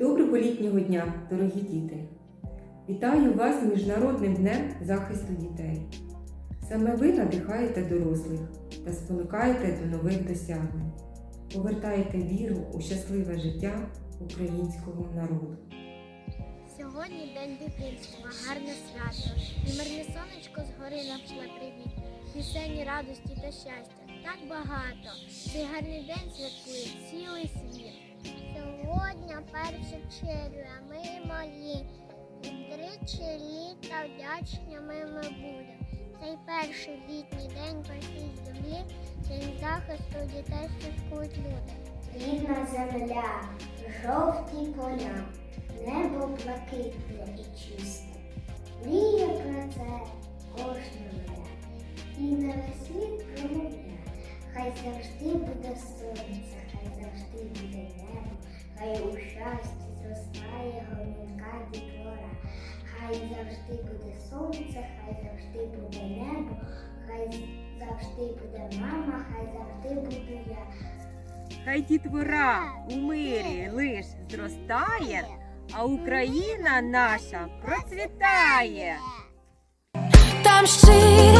Доброго літнього дня, дорогі діти! Вітаю вас з Міжнародним днем захисту дітей. Саме ви надихаєте дорослих та спонукаєте до нових досягнень, повертаєте віру у щасливе життя українського народу. Сьогодні день дитинства, гарне свято. І мирне сонечко згори нам шле привіт. Пісені радості та щастя. Так багато. Цей гарний день святкує цілий світ. Сьогодні 1 червня ми малі. Тричі літа вдячними ми будемо. Цей перший літній день по всій землі, день захисту дітей святкують люди. Рідна земля, жовті поля, небо блакитне і чисте. Мріє про це кожна моя, і на весь світ промовля. Хай завжди буде сонце, завжди буде небо, хай у щасті зростає гомінка дітвора. Хай завжди буде сонце, хай завжди буде небо, хай завжди буде мама, хай завжди буду я. Хай дітвора у мирі лиш зростає, а Україна наша процвітає. Там щирі